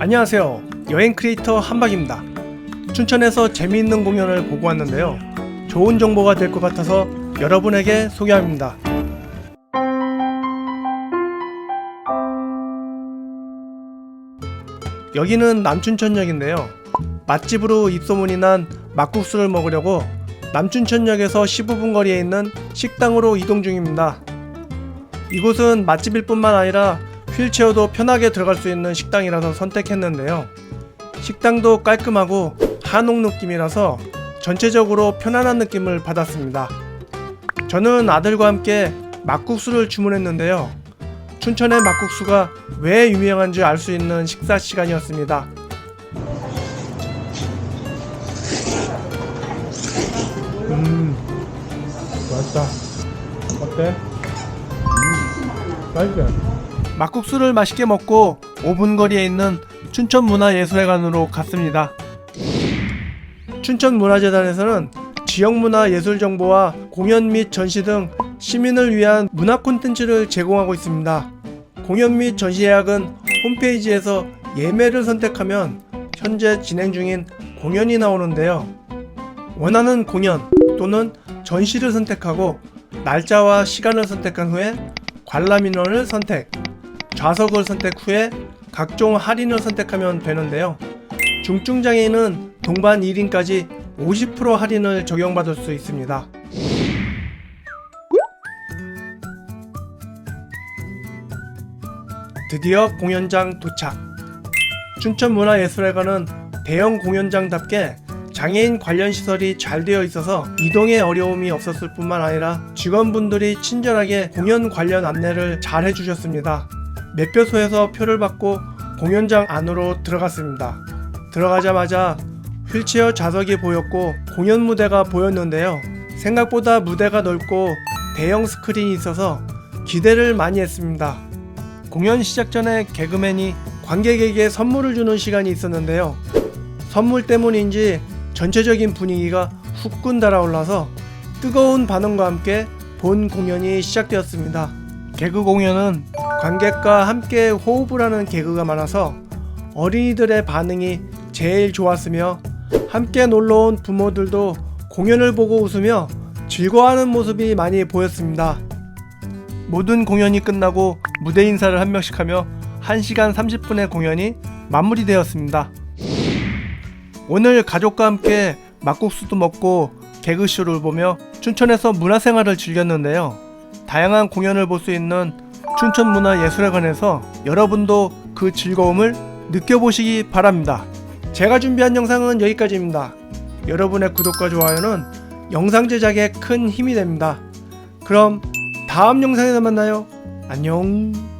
안녕하세요. 여행 크리에이터 한박입니다. 춘천에서 재미있는 공연을 보고 왔는데요. 좋은 정보가 될 것 같아서 여러분에게 소개합니다. 여기는 남춘천역인데요. 맛집으로 입소문이 난 막국수를 먹으려고 남춘천역에서 15분 거리에 있는 식당으로 이동 중입니다. 이곳은 맛집일 뿐만 아니라 휠체어도 편하게 들어갈 수 있는 식당이라서 선택했는데요. 식당도 깔끔하고 한옥 느낌이라서 전체적으로 편안한 느낌을 받았습니다. 저는 아들과 함께 막국수를 주문했는데요. 춘천의 막국수가 왜 유명한지 알 수 있는 식사 시간이었습니다. 음, 맛있다. 어때? 맛있어. 막국수를 맛있게 먹고 5분 거리에 있는 춘천문화예술회관으로 갔습니다. 춘천문화재단에서는 지역문화 예술 정보와 공연 및 전시 등 시민을 위한 문화 콘텐츠를 제공하고 있습니다. 공연 및 전시 예약은 홈페이지에서 예매를 선택하면 현재 진행 중인 공연이 나오는데요. 원하는 공연 또는 전시를 선택하고 날짜와 시간을 선택한 후에 관람 인원을 선택, 좌석을 선택 후에 각종 할인을 선택하면 되는데요. 중증 장애인은 동반 1인까지 50% 할인을 적용받을 수 있습니다. 드디어 공연장 도착. 춘천문화예술회관은 대형 공연장답게 장애인 관련 시설이 잘 되어 있어서 이동에 어려움이 없었을 뿐만 아니라 직원분들이 친절하게 공연 관련 안내를 잘 해주셨습니다. 매표소에서 표를 받고 공연장 안으로 들어갔습니다. 들어가자마자 휠체어 좌석이 보였고 공연 무대가 보였는데요. 생각보다 무대가 넓고 대형 스크린이 있어서 기대를 많이 했습니다. 공연 시작 전에 개그맨이 관객에게 선물을 주는 시간이 있었는데요. 선물 때문인지 전체적인 분위기가 후끈 달아올라서 뜨거운 반응과 함께 본 공연이 시작되었습니다. 개그 공연은 관객과 함께 호흡을 하는 개그가 많아서 어린이들의 반응이 제일 좋았으며 함께 놀러온 부모들도 공연을 보고 웃으며 즐거워하는 모습이 많이 보였습니다. 모든 공연이 끝나고 무대 인사를 한 명씩 하며 1시간 30분의 공연이 마무리되었습니다. 오늘 가족과 함께 막국수도 먹고 개그쇼를 보며 춘천에서 문화생활을 즐겼는데요. 다양한 공연을 볼 수 있는 춘천문화예술회관에서 여러분도 그 즐거움을 느껴보시기 바랍니다. 제가 준비한 영상은 여기까지입니다. 여러분의 구독과 좋아요는 영상 제작에 큰 힘이 됩니다. 그럼 다음 영상에서 만나요. 안녕.